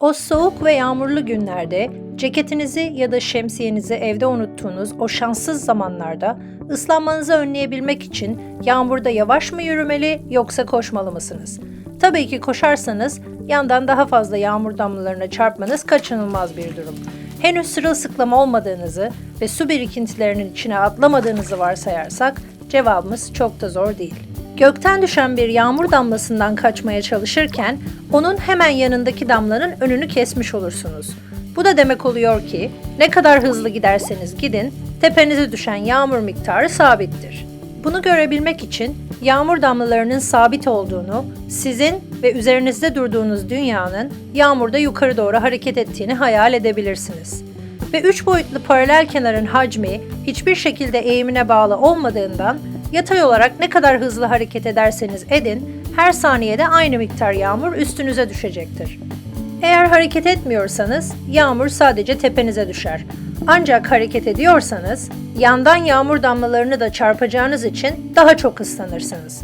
O soğuk ve yağmurlu günlerde ceketinizi ya da şemsiyenizi evde unuttuğunuz o şanssız zamanlarda ıslanmanızı önleyebilmek için yağmurda yavaş mı yürümeli yoksa koşmalı mısınız? Tabii ki koşarsanız yandan daha fazla yağmur damlalarına çarpmanız kaçınılmaz bir durum. Henüz sırılsıklam olmadığınızı ve su birikintilerinin içine atlamadığınızı varsayarsak cevabımız çok da zor değil. Gökten düşen bir yağmur damlasından kaçmaya çalışırken onun hemen yanındaki damlanın önünü kesmiş olursunuz. Bu da demek oluyor ki ne kadar hızlı giderseniz gidin tepenize düşen yağmur miktarı sabittir. Bunu görebilmek için yağmur damlalarının sabit olduğunu, sizin ve üzerinizde durduğunuz dünyanın yağmurda yukarı doğru hareket ettiğini hayal edebilirsiniz. Ve üç boyutlu paralel kenarın hacmi hiçbir şekilde eğimine bağlı olmadığından yatay olarak ne kadar hızlı hareket ederseniz edin, her saniyede aynı miktar yağmur üstünüze düşecektir. Eğer hareket etmiyorsanız yağmur sadece tepenize düşer. Ancak hareket ediyorsanız yandan yağmur damlalarını da çarpacağınız için daha çok ıslanırsınız.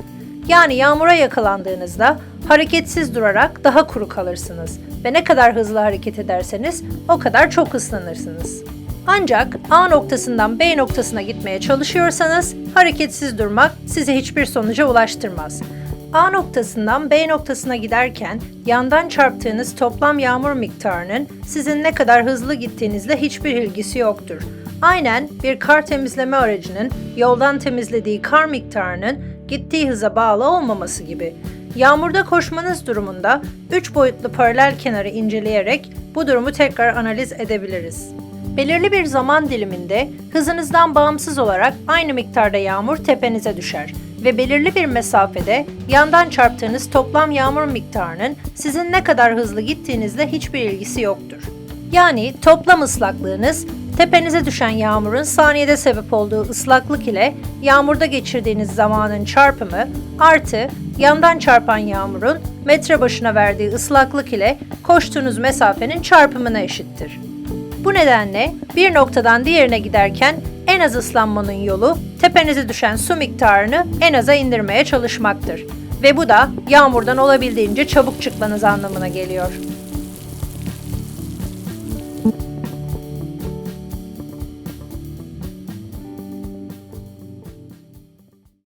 Yani yağmura yakalandığınızda hareketsiz durarak daha kuru kalırsınız ve ne kadar hızlı hareket ederseniz o kadar çok ıslanırsınız. Ancak A noktasından B noktasına gitmeye çalışıyorsanız hareketsiz durmak sizi hiçbir sonuca ulaştırmaz. A noktasından B noktasına giderken yandan çarptığınız toplam yağmur miktarının sizin ne kadar hızlı gittiğinizle hiçbir ilgisi yoktur. Aynen bir kar temizleme aracının yoldan temizlediği kar miktarının gittiği hıza bağlı olmaması gibi. Yağmurda koşmanız durumunda 3 boyutlu paralel kenarı inceleyerek bu durumu tekrar analiz edebiliriz. Belirli bir zaman diliminde hızınızdan bağımsız olarak aynı miktarda yağmur tepenize düşer ve belirli bir mesafede yandan çarptığınız toplam yağmur miktarının sizin ne kadar hızlı gittiğinizle hiçbir ilgisi yoktur. Yani toplam ıslaklığınız tepenize düşen yağmurun saniyede sebep olduğu ıslaklık ile yağmurda geçirdiğiniz zamanın çarpımı artı yandan çarpan yağmurun metre başına verdiği ıslaklık ile koştuğunuz mesafenin çarpımına eşittir. Bu nedenle bir noktadan diğerine giderken en az ıslanmanın yolu tepenize düşen su miktarını en aza indirmeye çalışmaktır. Ve bu da yağmurdan olabildiğince çabuk çıkmanız anlamına geliyor.